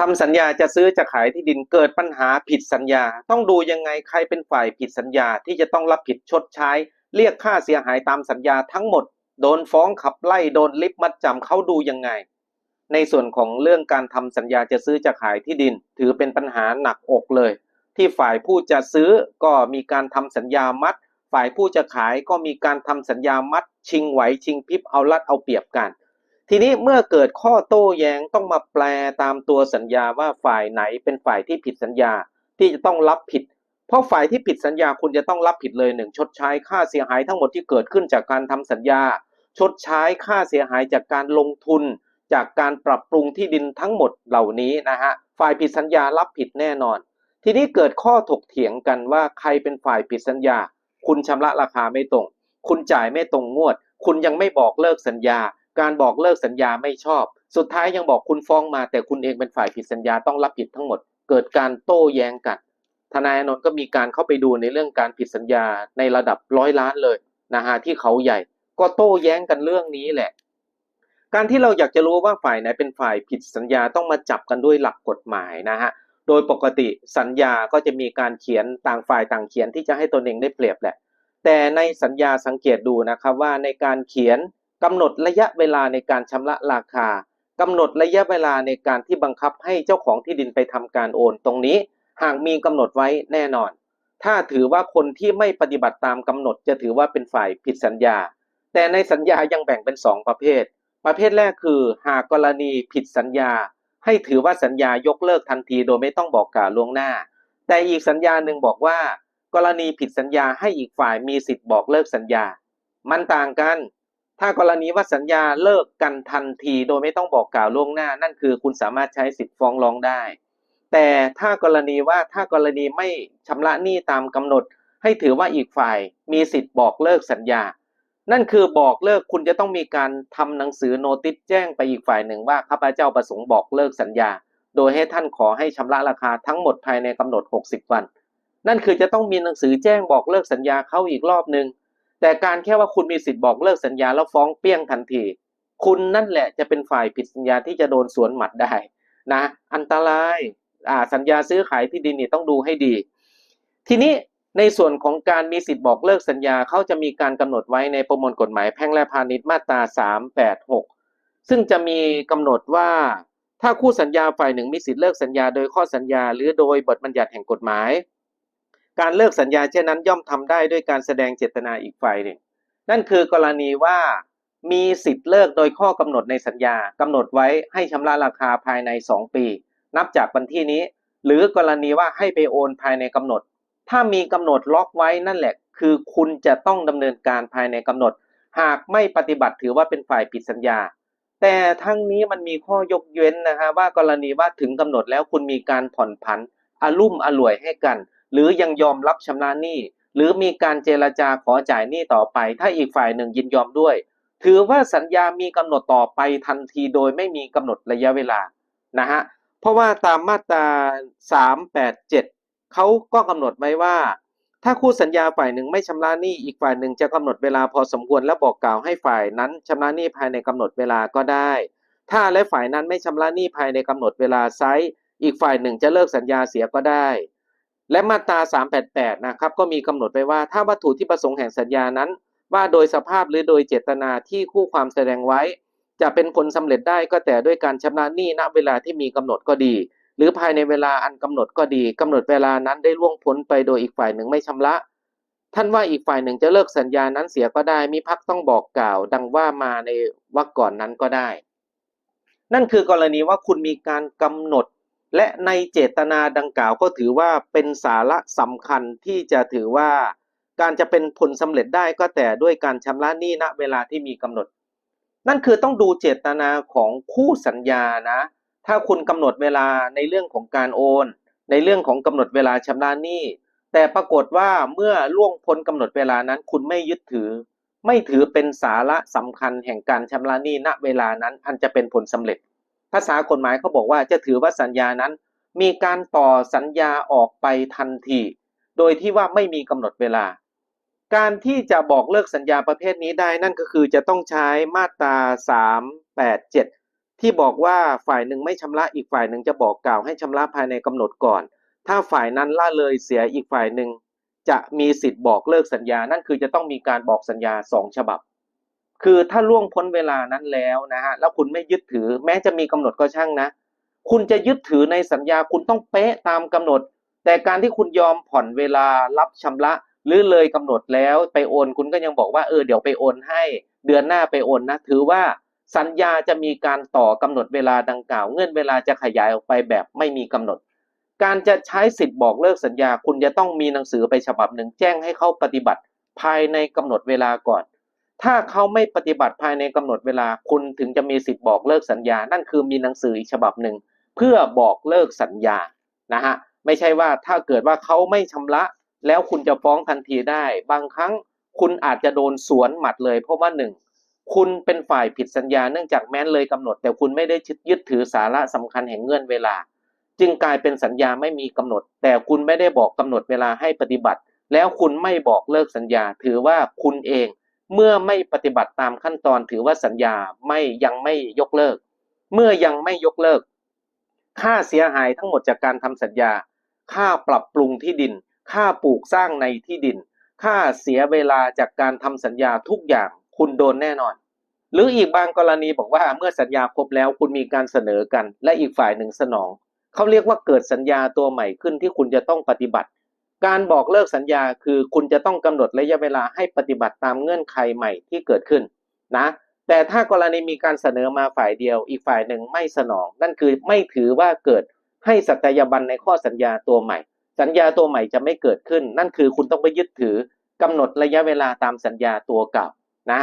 ทำสัญญาจะซื้อจะขายที่ดินเกิดปัญหาผิดสัญญา ต้องดูยังไงใครเป็นฝ่ายผิดสัญญาที่จะต้องรับผิดชดใช้ เรียกค่าเสียหายตามสัญญาทั้งหมด โดนฟ้องขับไล่โดนลิฟต์มัดจำเขาดูยังไง ในส่วนของเรื่องการทำสัญญาจะซื้อจะขายที่ดิน ถือเป็นปัญหาหนักอกเลย ที่ฝ่ายผู้จะซื้อก็มีการทำสัญญามัด ฝ่ายผู้จะขายก็มีการทำสัญญามัด ชิงไหวชิงพิบเอารัดเอาเปรียบกัน ทีนี้เมื่อเกิดข้อโต้แย้งต้องมาแปลตามตัวสัญญาว่าฝ่ายไหนเป็นฝ่ายที่ผิดสัญญาที่จะต้องรับผิด เพราะฝ่ายที่ผิดสัญญาคุณจะต้องรับผิดเลยหนึ่งชดใช้ค่าเสียหายทั้งหมดที่เกิดขึ้นจากการทำสัญญา ชดใช้ค่าเสียหายจากการลงทุน จากการปรับปรุงที่ดินทั้งหมดเหล่านี้นะฮะฝ่ายผิดสัญญารับผิดแน่นอน ทีนี้เกิดข้อถกเถียงกันว่าใครเป็นฝ่ายผิดสัญญา คุณชำระราคาไม่ตรง คุณจ่ายไม่ตรงงวด คุณยังไม่บอกเลิกสัญญา การบอกเลิกสัญญาไม่ชอบ สุดท้ายยังบอกคุณฟ้องมา แต่คุณเองเป็นฝ่ายผิดสัญญาต้องรับผิดทั้งหมด เกิดการโต้แย้งกัน ทนายอนนท์ก็มีการเข้าไปดูในเรื่องการผิดสัญญาในระดับร้อยล้านเลยนะฮะที่เขาใหญ่ ก็โต้แย้งกันเรื่องนี้แหละ การที่เราอยากจะรู้ว่าฝ่ายไหนเป็นฝ่ายผิดสัญญาต้องมาจับกันด้วยหลักกฎหมายนะฮะโดยปกติสัญญาก็จะมีการเขียนต่างฝ่ายต่างเขียนที่จะให้ตนเองได้เปรียบแหละ แต่ในสัญญาสังเกตดูนะครับว่าในการเขียน กำหนดระยะเวลาในการชำระราคากำหนดระยะเวลาในการที่บังคับให้เจ้าของที่ดินไปทำการโอน ตรงนี้หากมีกำหนดไว้แน่นอน ถ้าถือว่าคนที่ไม่ปฏิบัติตามกำหนดจะถือว่าเป็นฝ่ายผิดสัญญา แต่ในสัญญายังแบ่งเป็นสองประเภท ประเภทแรกคือหากกรณีผิดสัญญา ให้ถือว่าสัญญายกเลิกทันทีโดยไม่ต้องบอกกล่าวล่วงหน้า แต่อีกสัญญาหนึ่งบอกว่า กรณีผิดสัญญาให้อีกฝ่ายมีสิทธิ์บอกเลิกสัญญา มันต่างกัน ถ้ากรณีว่าสัญญาเลิกกันทันทีโดยไม่ต้องบอกกล่าวล่วงหน้า นั่นคือคุณสามารถใช้สิทธิ์ฟ้องร้องได้ แต่ถ้ากรณีว่าถ้ากรณีไม่ชำระหนี้ตามกำหนด ให้ถือว่าอีกฝ่ายมีสิทธิ์บอกเลิกสัญญา นั่นคือบอกเลิกคุณจะต้องมีการทำหนังสือโนติสแจ้งไปอีกฝ่ายหนึ่งว่าข้าพเจ้าประสงค์บอกเลิกสัญญา โดยให้ท่านขอให้ชำระราคาทั้งหมดภายในกำหนด 60 วัน นั่นคือจะต้องมีหนังสือแจ้งบอกเลิกสัญญาเขาอีกรอบหนึ่ง แต่การแค่ว่าคุณมีสิทธิ์บอกเลิกสัญญาแล้วฟ้องเปี้ยงทันที คุณนั่นแหละจะเป็นฝ่ายผิดสัญญาที่จะโดนสวนหมัดได้นะอันตรายอ่าสัญญาซื้อขายที่ดินนี่ต้องดูให้ดี ทีนี้ในส่วนของการมีสิทธิ์บอกเลิกสัญญาเขาจะมีการกำหนดไว้ในประมวลกฎหมายแพ่งและพาณิชย์มาตรา 386 ซึ่งจะมีกำหนดว่าถ้าคู่สัญญาฝ่ายหนึ่งมีสิทธิ์เลิกสัญญาโดยข้อสัญญา หรือโดยบทบัญญัติแห่งกฎหมาย การเลิกสัญญาเช่นนั้นย่อมทำได้ด้วยการแสดงเจตนาอีกฝ่ายหนึ่ง นั่นคือกรณีว่ามีสิทธิ์เลิกโดยข้อกำหนดในสัญญากำหนดไว้ให้ชำระราคาภายใน 2 ปี นับจากวันที่นี้ หรือกรณีว่าให้ไปโอนภายในกำหนด ถ้ามีกำหนดล็อกไว้นั่นแหละ คือคุณจะต้องดำเนินการภายในกำหนด หากไม่ปฏิบัติถือว่าเป็นฝ่ายผิดสัญญา แต่ทั้งนี้มันมีข้อยกเว้นนะฮะว่ากรณีว่าถึงกำหนดแล้วคุณมีการผ่อนผันอารุ่มอร่วยให้กัน หรือยังยอมรับชำระหนี้ หรือมีการเจรจาขอจ่ายหนี้ต่อไป ถ้าอีกฝ่ายหนึ่งยินยอมด้วย ถือว่าสัญญามีกำหนดต่อไปทันทีโดยไม่มีกำหนดระยะเวลานะฮะเพราะว่าตามมาตรา 387เขาก็กำหนดไว้ว่า ถ้าคู่สัญญาฝ่ายหนึ่งไม่ชำระหนี้อีกฝ่ายหนึ่งจะกำหนดเวลาพอสมควรและบอกกล่าวให้ฝ่ายนั้นชำระหนี้ภายในกำหนดเวลาก็ได้ ถ้าและฝ่ายนั้นไม่ชำระหนี้ภายในกำหนดเวลาไซส์อีกฝ่ายหนึ่งจะเลิกสัญญาเสียก็ได้ และมาตรา 388 นะครับ ก็มีกำหนดไว้ว่า ถ้าวัตถุที่ประสงค์แห่งสัญญานั้น ว่าโดยสภาพหรือโดยเจตนาที่คู่ความแสดงไว้ จะเป็นผลสำเร็จได้ก็แต่ด้วยการชำระหนี้ณเวลาที่มีกำหนดก็ดี หรือภายในเวลาอันกำหนดก็ดีกำหนดเวลานั้นได้ล่วงพ้นไปโดยอีกฝ่ายหนึ่งไม่ชำระ ท่านว่าอีกฝ่ายหนึ่งจะเลิกสัญญานั้นเสียก็ได้มิพักต้องบอกกล่าว ดังว่ามาในวรรคก่อนนั้นก็ได้ นั่นคือกรณีว่าคุณมีการกำหนด และในเจตนาดังกล่าวก็ถือว่าเป็นสาระสำคัญที่จะถือว่า การจะเป็นผลสำเร็จได้ก็แต่ด้วยการชำระหนี้ณเวลาที่มีกำหนด นั่นคือต้องดูเจตนาของคู่สัญญานะ ถ้าคุณกำหนดเวลาในเรื่องของการโอน ในเรื่องของกำหนดเวลาชำระหนี้ แต่ปรากฏว่าเมื่อล่วงพ้นกำหนดเวลานั้น คุณไม่ยึดถือ ไม่ถือเป็นสาระสำคัญแห่งการชำระหนี้ณเวลานั้นอันจะเป็นผลสำเร็จาษากฎหมายเขาบอกว่าจะถือว่าสัญญานั้น มีการต่อสัญญาออกไปทันที โดยที่ว่าไม่มีกำหนดเวลา การที่จะบอกเลิกสัญญาประเภทนี้ได้นั่นก็คือจะต้องใช้มาตรา 387 ที่บอกว่าฝ่ายหนึ่งไม่ชำระอีกฝ่ายหนึ่งจะบอกกล่าวให้ชำระภายในกำหนดก่อน ถ้าฝ่ายนั้นละเลยเสียอีกฝ่ายหนึ่งจะมีสิทธิ์บอกเลิกสัญญา นั่นคือจะต้องมีการบอกสัญญาสองฉบับ คือถ้าล่วงพ้นเวลานั้นแล้วนะฮะแล้วคุณไม่ยึดถือ แม้จะมีกำหนดก็ช่างนะ คุณจะยึดถือในสัญญาคุณต้องเป๊ะตามกำหนด แต่การที่คุณยอมผ่อนเวลารับชำระ หรือเลยกำหนดแล้วไปโอน คุณก็ยังบอกว่าเออเดี๋ยวไปโอนให้ เดือนหน้าไปโอนนะถือว่าสัญญาจะมีการต่อกำหนดเวลาดังกล่าว เงื่อนเวลาจะขยายออกไปแบบไม่มีกำหนด การจะใช้สิทธิ์บอกเลิกสัญญา คุณจะต้องมีหนังสือไปฉบับหนึ่งแจ้งให้เขาปฏิบัติ ภายในกำหนดเวลาก่อน ถ้าเขาไม่ปฏิบัติภายในกำหนดเวลาคุณถึงจะมีสิทธิ์บอกเลิกสัญญา นั่นคือมีหนังสืออีกฉบับหนึ่ง เพื่อบอกเลิกสัญญานะฮะไม่ใช่ว่าถ้าเกิดว่าเขาไม่ชำระ แล้วคุณจะฟ้องทันทีได้ บางครั้งคุณอาจจะโดนสวนหมัดเลย เพราะว่าหนึ่งคุณเป็นฝ่ายผิดสัญญาเนื่องจากแม้นเลยกำหนด แต่คุณไม่ได้ยึดถือสาระสำคัญแห่งเงื่อนเวลา จึงกลายเป็นสัญญาไม่มีกำหนด แต่คุณไม่ได้บอกกำหนดเวลาให้ปฏิบัติ แล้วคุณไม่บอกเลิกสัญญา ถือว่าคุณเอง เมื่อไม่ปฏิบัติตามขั้นตอนถือว่าสัญญาไม่ยังไม่ยกเลิก เมื่อยังไม่ยกเลิก ค่าเสียหายทั้งหมดจากการทำสัญญา ค่าปรับปรุงที่ดิน ค่าปลูกสร้างในที่ดิน ค่าเสียเวลาจากการทำสัญญาทุกอย่างคุณโดนแน่นอน หรืออีกบางกรณีบอกว่าเมื่อสัญญาครบแล้วคุณมีการเสนอกัน และอีกฝ่ายหนึ่งสนอง เขาเรียกว่าเกิดสัญญาตัวใหม่ขึ้นที่คุณจะต้องปฏิบัติ การบอกเลิกสัญญาคือคุณจะต้องกำหนดระยะเวลาให้ปฏิบัติตามเงื่อนไขใหม่ที่เกิดขึ้นนะแต่ถ้ากรณีมีการเสนอมาฝ่ายเดียว อีกฝ่ายหนึ่งไม่สนอง นั่นคือไม่ถือว่าเกิดให้สัตยาบันในข้อสัญญาตัวใหม่ สัญญาตัวใหม่จะไม่เกิดขึ้น นั่นคือคุณต้องไปยึดถือกำหนดระยะเวลาตามสัญญาตัวเก่านะ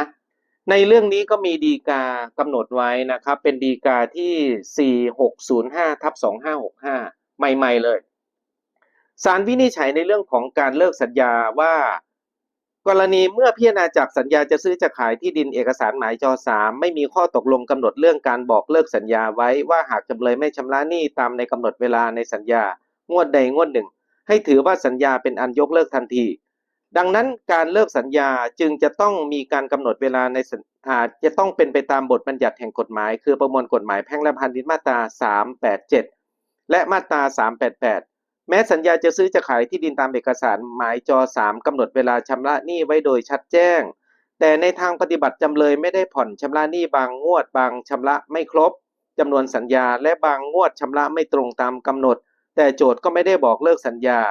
ในเรื่องนี้ก็มีดีกากำหนดไว้นะครับ เป็นดีกาที่ 4605ทับ2565 ใหม่ ๆ เลย ศาลวินิจฉัยในเรื่องของการเลิกสัญญาว่า กรณีเมื่อพิจารณาจากสัญญาจะซื้อจะขายที่ดินเอกสารหมายจอสามไม่มีข้อตกลงกำหนดเรื่องการบอกเลิกสัญญาไว้ว่าหากจำเลยไม่ชำระหนี้ตามในกำหนดเวลาในสัญญางวดใดงวดหนึ่ง ให้ถือว่าสัญญาเป็นอันยกเลิกทันที ดังนั้นการเลิกสัญญาจึงจะต้องมีการกำหนดเวลาในสัญอาจจะต้องเป็นไปตามบทบัญญัติแห่งกฎหมาย คือประมวลกฎหมายแพ่งและพาณิชย์มาตรา 387 และมาตรา 388 แม้สัญญาจะซื้อจะขายที่ดินตามเอกสารหมายจอ 3กำหนดเวลาชำระหนี้ไว้โดยชัดแจ้ง แต่ในทางปฏิบัติจำเลยไม่ได้ผ่อนชำระหนี้บางงวดบางชำระไม่ครบจำนวนสัญญาและบางงวดชำระไม่ตรงตามกำหนด แต่โจทย์ก็ไม่ได้บอกเลิกสัญญา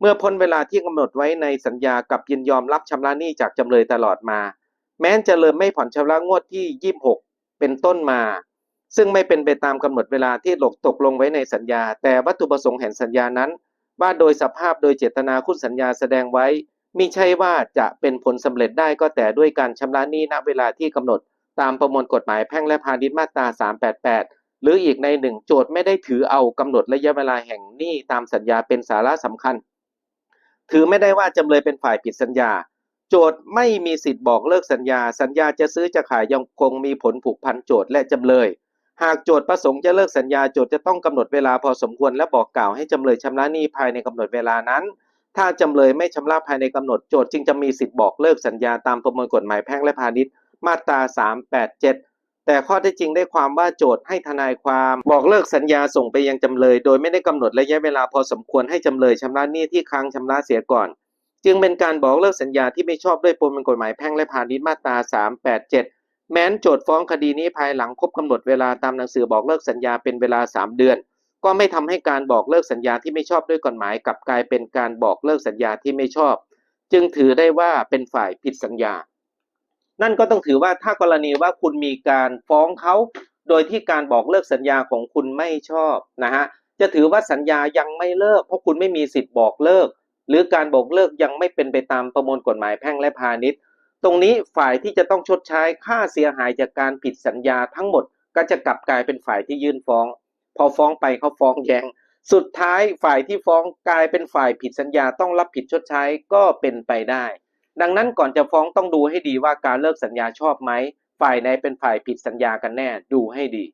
เมื่อพ้นเวลาที่กำหนดไว้ในสัญญากับยินยอมรับชำระหนี้จากจำเลยตลอดมา แม้นจะเลยไม่ผ่อนชำระงวดที่ 26 เป็นต้นมา ซึ่งไม่เป็นไปตามกำหนดเวลาที่หลกตกลงไว้ในสัญญา แต่วัตถุประสงค์แห่งสัญญานั้น ว่าโดยสภาพโดยเจตนาคุณสัญญาแสดงไว้มิใช่ว่าจะเป็นผลสำเร็จได้ก็แต่ด้วยการชำระหนี้ณเวลาที่กำหนด ตามประมวลกฎหมายแพ่งและพาณิชย์มาตรา 388 หรืออีกในหนึ่งโจทย์ไม่ได้ถือเอากำหนดระยะเวลาแห่งหนี้ตามสัญญาเป็นสาระสำคัญ ถือไม่ได้ว่าจำเลยเป็นฝ่ายผิดสัญญา โจทย์ไม่มีสิทธิ์บอกเลิกสัญญา สัญญาจะซื้อจะขายยังคงมีผลผูกพันโจทย์และจำเลย หากโจทย์ประสงค์จะเลิกสัญญาโจทย์จะต้องกำหนดเวลาพอสมควรและบอกกล่าวให้จำเลยชำระหนี้ภายในกำหนดเวลานั้น ถ้าจำเลยไม่ชำระภายในกำหนดโจทย์จึงจะมีสิทธิ์บอกเลิกสัญญาตามประมวลกฎหมายแพ่งและพาณิชย์มาตรา 387 แต่ข้อเท็จจริงได้ความว่าโจทย์ให้ทนายความบอกเลิกสัญญาส่งไปยังจำเลย โดยไม่ได้กำหนดระยะเวลาพอสมควรให้จำเลยชำระหนี้ที่ค้างชำระเสียก่อน จึงเป็นการบอกเลิกสัญญาที่ไม่ชอบด้วยประมวลกฎหมายแพ่งและพาณิชย์มาตรา 387 แม้นโจทฟ้องคดีนี้ภายหลังครบกำหนดเวลาตามหนังสือบอกเลิกสัญญาเป็นเวลา 3 เดือน ก็ไม่ทำให้การบอกเลิกสัญญาที่ไม่ชอบด้วยกฎหมายกลับกลายเป็นการบอกเลิกสัญญาที่ไม่ชอบ จึงถือได้ว่าเป็นฝ่ายผิดสัญญา นั่นก็ต้องถือว่าถ้ากรณีว่าคุณมีการฟ้องเขาโดยที่การบอกเลิกสัญญาของคุณไม่ชอบนะฮะจะถือว่าสัญญายังไม่เลิก เพราะคุณไม่มีสิทธิ์บอกเลิก หรือการบอกเลิกยังไม่เป็นไปตามประมวลกฎหมายแพ่งและพาณิชย์ ตรงนี้ฝ่ายที่จะต้องชดใช้ค่าเสียหายจากการผิดสัญญาทั้งหมดก็จะกลับกลายเป็นฝ่ายที่ยื่นฟ้อง พอฟ้องไปเขาฟ้องแย้ง สุดท้ายฝ่ายที่ฟ้องกลายเป็นฝ่ายผิดสัญญาต้องรับผิดชดใช้ก็เป็นไปได้ ดังนั้นก่อนจะฟ้องต้องดูให้ดีว่าการเลิกสัญญาชอบไหมฝ่ายไหนเป็นฝ่ายผิดสัญญากันแน่ดูให้ดี